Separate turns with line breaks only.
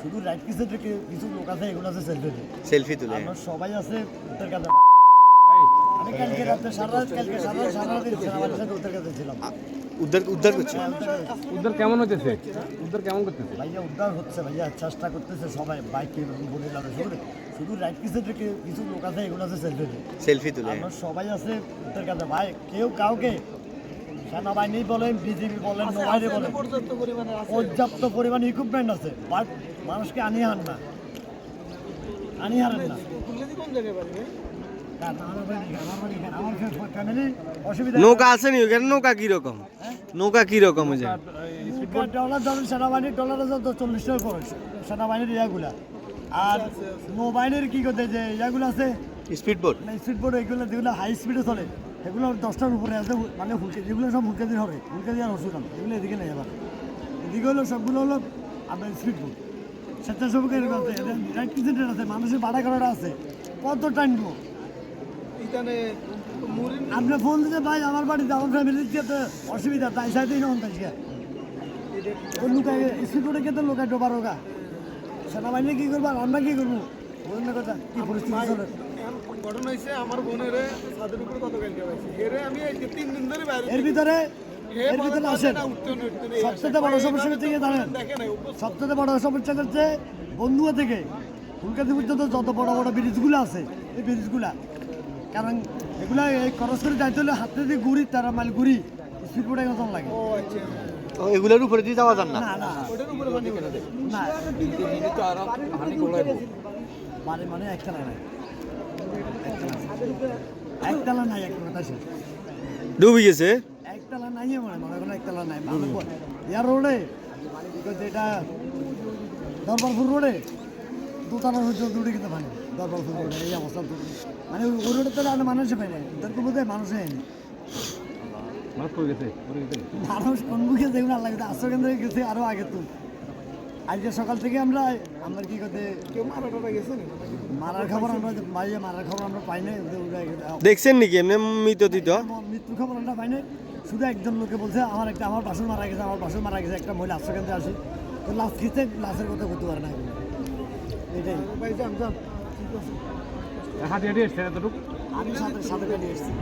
শুধু রাইট কিছু থেকে কিছু লোক আছে এগুলো আছে সেলফি
সেলফি তুলে।
আমরা সবাই আছে উত্তর কাছে। আমি কালকে রাতে সারা রাত কালকে সারা রাত সারা রাত সেনাবাহিনীর সাথে উত্তর কাছে ছিলাম।
উদ্ধার উদ্ধার করছে?
হ্যাঁ, উত্তর কাছে।
উদ্ধার কেমন হতেছে উদ্ধার কেমন করতেছে?
ভাইয়া উদ্ধার হচ্ছে ভাইয়া চেষ্টা করতেছে সবাই বাইকে বলে যাবে শুধু শুধু রাইট কিছু থেকে কিছু লোক আছে এগুলো আছে সেলফি
সেলফি তুলে।
আমরা সবাই আছে উত্তর কাছে। ভাই কেউ কাউকে সেনাবাহিনী বলেন বিজেপি বলেন নবাহিনী বলেন পর্যাপ্ত পরিমাণ ইকুইপমেন্ট আছে বাট মানুষকে আনিয়ে হান না আনিয়ে হারেন না
নৌকা আছে নি ওখানে নৌকা কি রকম নৌকা কি রকম যে
নৌকা ডলার ধরুন সেনাবাহিনীর ডলার আছে তো চল্লিশ টাকা করে সেনাবাহিনীর ইয়াগুলা আর নৌবাহিনীর কি করতে যে ইয়াগুলো আছে
স্পিড বোট
মানে স্পিড বোর্ড এগুলো যেগুলো হাই স্পিডে চলে এগুলো দশটার উপরে আছে মানে হুলকে যেগুলো সব হুলকে দিয়ে হবে হুলকে দিয়ে আর হসুরাম এগুলো এদিকে নেই আবার এদিকে হলো সবগুলো হলো আপনার স্পিড বোর্ড স্বেচ্ছাসেবক এরকম আছে রাইট কিচেনের আছে মানুষের ভাড়া করাটা আছে। কত টাইমবো আপনি ফোন দিতে ভাই আমার বাড়িতে আমার ফ্যামিলির যেতে অসুবিধা তাই সাইডেই নন তাই লুকায় স্পিড বোর্ডে কেতে লোকায় ডোবার হোগা সেনাবাহিনী কি করব আর আমরা কি করব? বলুন না কথা কি পরিস্থিতি চলে
হয়েছে আমার বোনের ছাদের উপরে কত কালকে পাইছি আমি এই যে তিন দিন ধরে বাইরে
এর ভিতরে এর ভিতরে আসেন।
না উঠতে না উঠতে নেই।
সবচেয়ে বড় সমস্যা হচ্ছে সবচেয়ে বড় সমস্যা বন্ধুয়া থেকে ফুলকাতি পর্যন্ত যত বড় বড় ব্রিজগুলো আছে এই ব্রিজগুলা। কারণ এগুলা এই খরচ করে যাইতে হলে হাতে দিয়ে ঘুরি তারা মাইল ঘুরি স্পিড বোর্ডে লাগে।
ও আচ্ছা।
এগুলোর উপরে দিয়ে যাওয়া যান না?
ওটার উপরে পানি দেয়
মানে মানে নাই একতলা নাই এক কথা শেষ
ডুবে গেছে?
একতলা নাই মানে মনে করেন একতলা নাই মানে ইয়ার রোডে যেটা দরবারপুর রোডে দোতলা রোড দুটি কিন্তু পানি দরবারপুর রোডে এই অবস্থা তো। মানে ওই রোডে তো আর মানুষে পাই না হয়নি কোন মুখে দেখুন আল্লাহ কিন্তু আশ্রয়কেন্দ্রে গেছে আরও আগে তো। আজকে সকাল থেকে আমরা আমরা কি করতে
কেউ মারা টারা গেছে
মারার খবর আমরা বাইরে মারার খবর আমরা পাই নাই
দেখছেন নাকি? এমনি মৃত তিত।
মৃত্যুর খবর আমরা পাই নাই। শুধু একজন লোকে বলছে আমার একটা আমার বাসন মারা গেছে আমার বাসন মারা গেছে একটা মহিলা আশ্রয়কেন্দ্রে আসে। তো লাশ খিচে লাশের কথা করতে পারে না। এটাই।
হাঁটি হাঁটি এসছে এতটুকু?
আমি সাথে সাথে এসেছি।